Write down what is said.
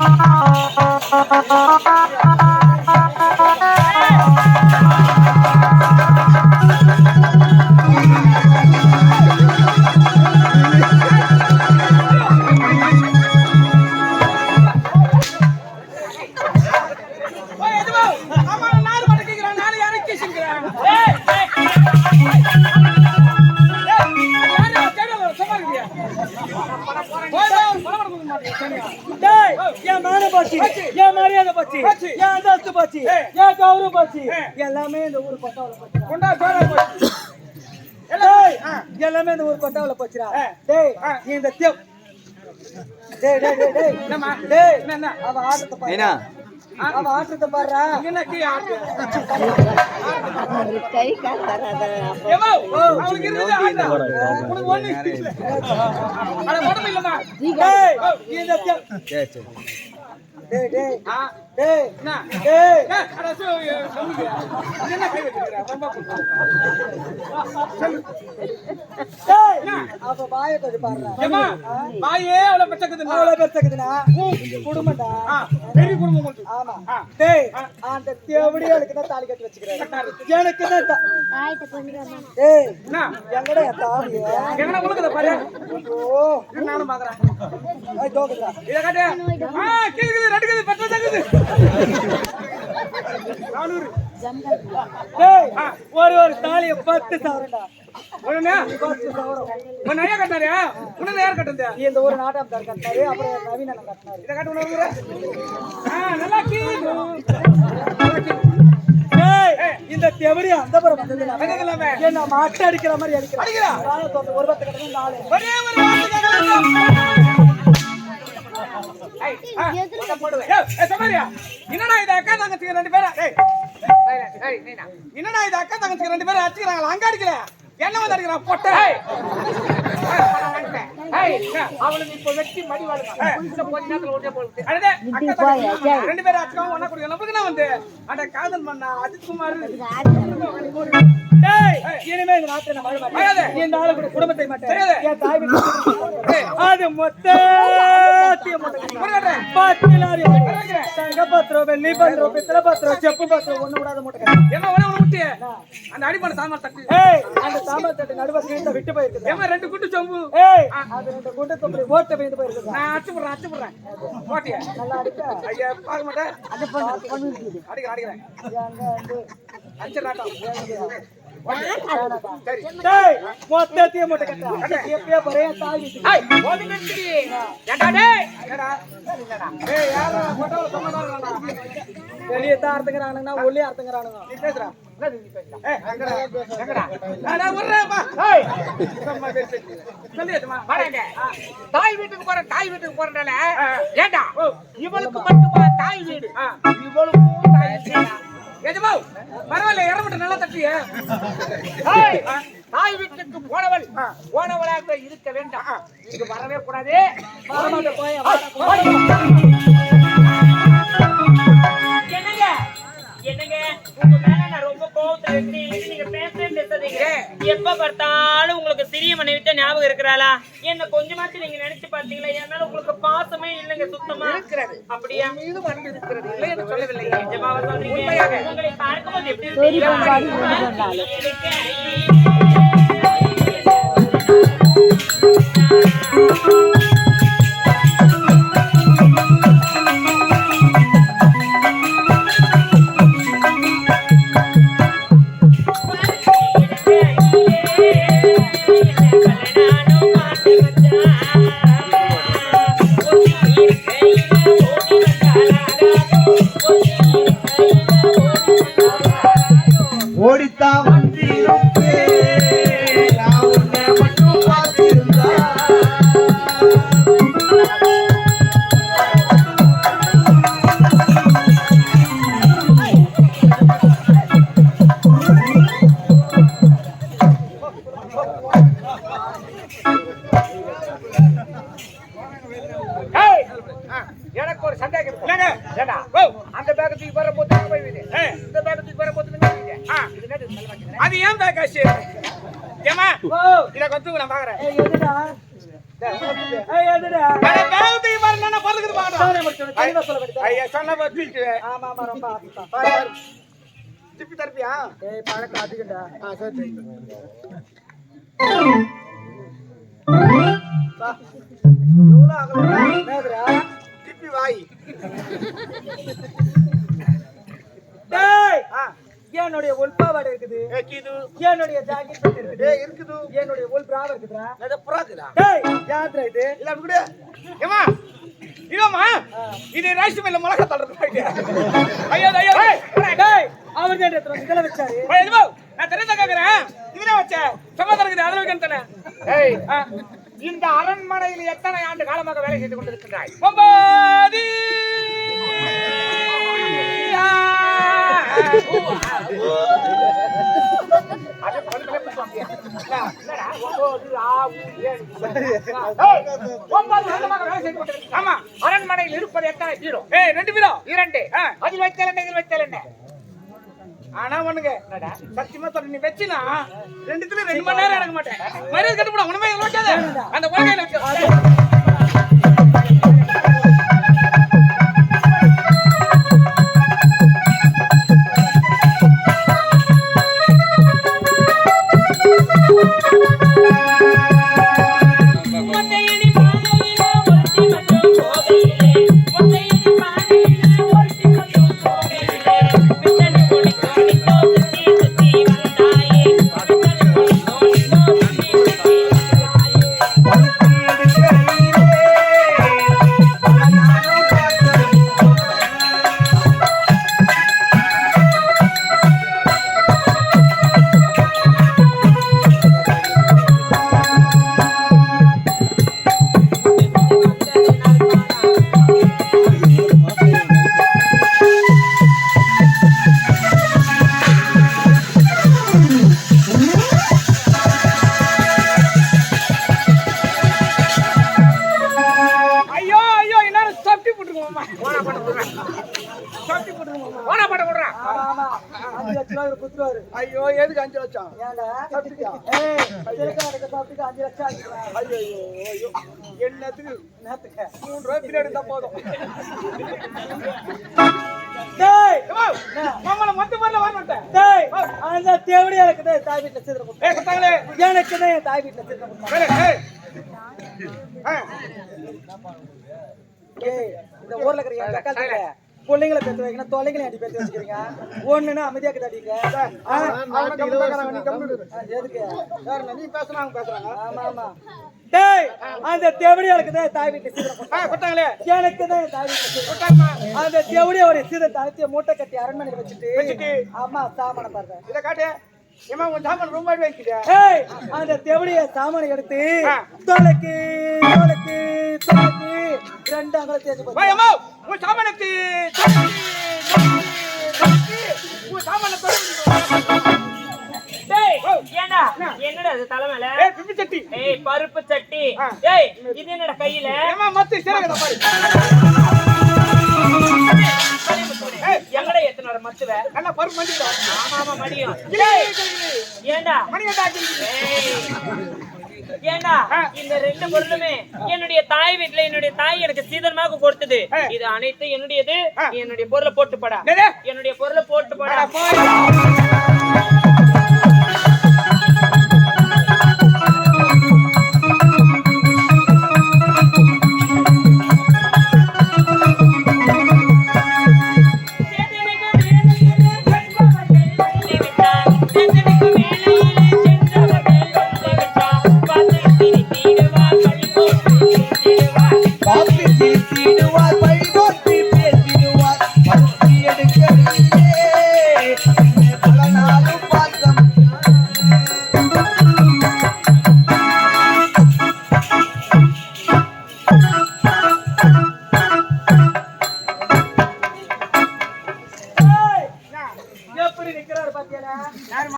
Oh. போச்சு என் மரியாதை போச்சு போச்சு. என் அந்தஸ்து போச்சு. என் கௌரவம் போச்சு. எல்லாமே இந்த ஊர் பட்டாவில போச்சு கொண்டா, சோறா போய். டேய், ஆ. எல்லாமே இந்த ஊர் பட்டாவில போச்சுடா. டேய் இந்த தேவ் டேய் டேய் டேய் டேய் என்னம்மா? டேய் என்ன, என்ன? அவ ஆட்டத்தை பாரு ஏன்னா அவ ஆட்டத்தை பாருடா என்ன கீ ஆட்டு? கை கால் வராத ஏம்மா, அவனுக்கு இருக்குது ஆட்டா. உனக்கு ஒண்ணு இல்ல. அட, உடம்பு இல்லம்மா. டேய் நீ இந்த தேவ் சரி சரி டேய் டேய். ஆ, டேய். என்ன? டேய். என்ன கை வச்சிருக்கிற? டேய். அவ வாயை கொஞ்சம் பாருடா. பெச்சக்குதுன்னா. அவ்வளவு பெருசுக்குதுன்னா? குடும்பம்டா. ஆ, பெரிய குடும்பம் உங்களுக்கு. ஆமா. டேய் அந்த தேவடியாளுக்கு தான் தாலி கட்டி வச்சுக்கிறேன் எனக்கு தான் தா- டேய் என்ன? எங்கடா என் தாலி எங்கன உழுகுத பாரு. ஓ இரு, நானும் பாக்குறேன். ஐ தோக்குதா இதை காட்டு. ஆ, கீழுக்குது, ரெண்டுக்குது, ஒரு ஒரு தாலிய பத்து ஒண்ணுண்ணே? பத்து சவரம் உன் ஐயா கட்டினாரு? உன்னது யார் கட்டுனது? நீ இந்த ஒரு நாட்டம் தான் கட்டினாரு அப்புறம் நவீன கட்டினாரு இதை காட்டு, நல்லா இந்த தேவடி அந்த புறம் வந்தது. என்ன மாட்டை அடிக்கிற மாதிரி அடிக்கிறா அடிக்கிறா? நானும் தோத்து ஒரு பத்து கட்டணும் நாலு என்னடா இது அக்கா தங்கச்சிங்க ரெண்டு பேரும். என்னடா இது அக்கா ரெண்டு பேரும் அடிச்சுக்கிறாங்களா? அங்க அடிக்கல. என்ன வந்து அடிக்கிறான் பொட்டை. அவளுக்கு இப்ப வெட்டி மடி தங்கச்சி ரெண்டு பேரும் அடிச்சுக்காம ஒண்ணா குடிக்க நமக்கு என்ன வந்து? அட காதல் மண்ணா அஜித் குமார். டேய் இனிமே இந்த நாட்டை நான் வாழ மாட்டேன். வராதே. நீ இந்த ஆளு கூட குடும்பத்தை வீட்டு அது புரியல. பத்து லாரி. தங்க பத்திரம் வெள்ளி பத்திரம் பித்தளை பத்திரம் செப்பு பத்திரம் ஒண்ணு விடாத மூட்டை என்ன? ஒண்ணு அந்த அடிப்படை சாமான் தட்டு. ஏய் அந்த சாம்பார் தட்டு நடுவ கீழே விட்டு போயிருக்குது. ஏமா ரெண்டு குட்டு சொம்பு. ஏய் அது ரெண்டு குண்டு தொப்பி ஓட்ட போயிட்டு போயிருக்குது. நான் அடிச்சு போடுறேன் அடிச்சு போடுறேன். நல்லா அடிக்க. ஐயா பார்க்க மாட்டேன். அது பண்ணு அடிக்கிறேன் அடிக்கிறேன். மொத்தத்தையும் மூட்டை கட்டா எப்பயே பரே தாய் வீட்டுக்கு ஐய் ஓடி நிறுத்தி ஏண்டா டேய்? ஏடா ஏய் யாரா? போட்டோல சமாதானம் வெளியே தான் அர்த்தங்கிறானுங்கன்னா உள்ளே அர்த்தங்கிறானுங்க நீ பேசுறா என்னது நீ பேசுறா? ஏய் எங்கடா? எங்கடா? நான் விடுறேன்ப்பா ஏய். சும்மா பேசு சொல்லிடுமா வாடங்க தாய் வீட்டுக்கு போற தாய் வீட்டுக்கு போறனால ஏண்டா? இவளுக்கு மட்டுமா தாய் வீடு? இவளுக்கும் தட்டிய தாய் வீட்டுக்கு போனவள். போனவளாக இருக்க வேண்டாம். இங்க வரவே கூடாது. என்னங்க? என்னங்க? உங்க மேல நான் ரொம்ப கோவத்துல இருக்கேன் பேசாதீங்க எப்ப பார்த்தாலும் உங்களுக்கு சிறிய மனைவிட்ட ஞாபகம் இருக்கிறாளா? என்ன கொஞ்சமாச்சும் நீங்க நினைச்சு பாத்தீங்களா என் மேல உங்களுக்கு பாசமே இல்லைங்க சுத்தமா. இருக்கிறது. அப்படியா? மீது அன்பு இருக்கிறது. இல்லை என்று சொல்லவில்லை. நிஜமாவா சொல்றீங்க. உங்களை பார்க்கும்போது எப்படி ஆச்சு ஏமா இத கொத்து நான் பாக்குறேன் ஏய் எதுடா ஏய் எதுடா அட நான் பொறுக்குது சொல்ல வேண்டியது ஐயா சொன்ன பத்தி ஆமா ஆமா ரொம்ப ஆசைதான். பாரு பாரு. திருப்பி தரப்பியா? ஏய் ஆ சரி ஆகலாம் என்னதுடா? திருப்பி வாய். டேய்! ஆ. என்னுடைய உள்பாவாடை இருக்குது? ஏக்கிது என்னுடைய ஜாக்கெட் பேண்ட் இருக்குது? ஏ இருக்குது. என்னுடைய உள் பிராவ இருக்குதுடா. அது புறாக்குதா? டேய் யாத்ரா இது? இல்ல அப்படி கூட ஏமா இல்லம்மா இது ரைஸ் மில்ல மிளகா தள்ளுறது ஐயோ ஐயோ. டேய் அவர் தான் எடுத்து இதெல்லாம் வச்சாரு. ஏய், இதுவா, நான் தெரியாத கேக்குறேன். இதுல வச்ச. சமாதானம் இருக்குது அதுல வைக்கணும் தானே. ஏய் இந்த அரண்மனையில் எத்தனை ஆண்டு காலமாக வேலை செய்து கொண்டிருக்கிறாய் ஒன்பது அரண்மனையில் இருப்பது எத்தனை பீரோ ஏய் ரெண்டு பீரோ இரண்டு அதில் வைத்தல் என்ன இதில் வைத்தல் என்ன ஆனா ஒண்ணுங்க சத்தியமா சொல்ல நீ வச்சினா ரெண்டுத்துல ரெண்டு மணி நேரம் எடுக்க மாட்டேன் மரியாதை கட்டுப்படும் உண்மை அந்த உலகையில அஞ்சு லட்சம்? ரூபாய் இவரு குத்துருவாரு ஐயோ. எதுக்கு அஞ்சு லட்சம் சாப்பிட்டுக்கு அஞ்சு லட்சம். ஐயோ ஐயோ என்னத்துக்கு? மூணு ரூபாய் பின்னாடி இருந்தா போதும். எனக்கு தான் என் தாய் வீட்டுல ஏய். இந்த ஊர்ல இருக்கிற பிள்ளைங்களை பெத்து வைக்கணும் தொலைங்களை அடி பெத்து வச்சுக்கிறீங்க? ஒண்ணுன்னா அமைதியா கிட்ட அடிக்க ஆ, அவனை கம்பு தக்கறான், நீ கம்பு இரு. ஆ, எதுக்கு? என்ன, நீ பேசுனா அவங்க பேசுறாங்க. ஆமா ஆமா. டேய் அந்த தேவடியா இருக்குது தாய் ஆ குத்தாங்களே எனக்கு தான் தாய் குத்தாங்கம்மா அந்த தேவடியோட சீதை தனித்திய மூட்டை கட்டி அரண்மனையில் வச்சுட்டு வச்சுட்டு. அம்மா சாமான பாருங்க. இதை காட்டு. ஏமா உன் சாமான் ரொம்ப அடி வைக்கிறியா ஏய் அந்த தேவடிய சாமானை எடுத்து. தொலைக்கு தொலைக்கு தொலைக்கு ரெண்டு அங்கல போச்சு. உன் சாமானத்தை உன் சாமான டேய் ஏண்டா? என்னடா இது தலைமையில ஏய் சட்டி. ஏய் பருப்பு சட்டி. ஏய் இது என்னடா கையில? ஏமா மத்து சிறகத பாரு. ஏய், எங்கடா எத்தனை வர மத்துவ? பருப்பு ஆமா ஆமா மடியும். ஏண்டா? மணி கட்டாக்கி ஏய், ஏண்டா? இந்த ரெண்டு பொருளுமே என்னுடைய தாய் வீட்டுல என்னுடைய தாய் எனக்கு சீதனமாக கொடுத்தது. இது அனைத்தும் என்னுடையது. என்னுடைய பொருளை போட்டு படா? என்னுடைய பொருளை போட்டு படா